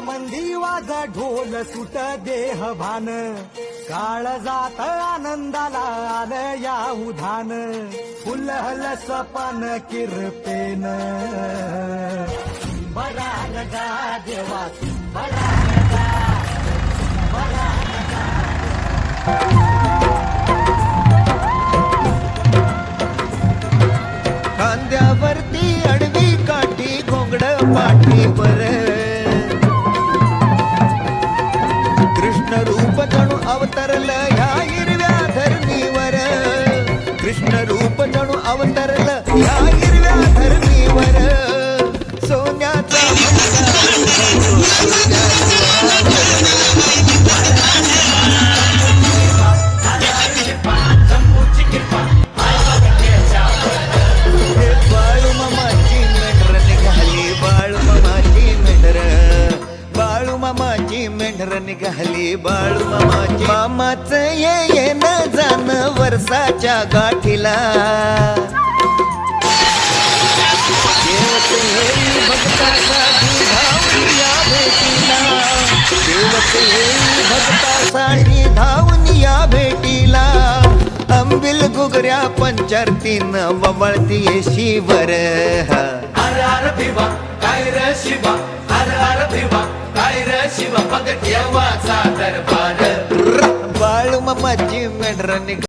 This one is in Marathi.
मंदी वाजा ढोल सुट देह भान. काळ जात आनंदाला आलं या उधान. फुलहल सपन किरपेन. बरा गा देवा बरा खांद्यावरती अडवी काठी घोंगड पाठीवर. कृष्ण रूप जणू अवतरल ह्या हिरव्या धरणीवर. कृष्ण रूप जणू अवतरल ह्या निघाली बाळू मामाची. मामाच ये येणं जाण वर्षाच्या गाठीला. देवत येई भक्तासाठी धावून या भेटीला देवत येई भक्तासाठी धावून या भेटीला अंबिल घुगऱ्या पंचरतीन वबळती शिवर. हर हर काय र शिवा? शिवा बघ देवाचा दरबार बाळू मामाची मेंढर निघ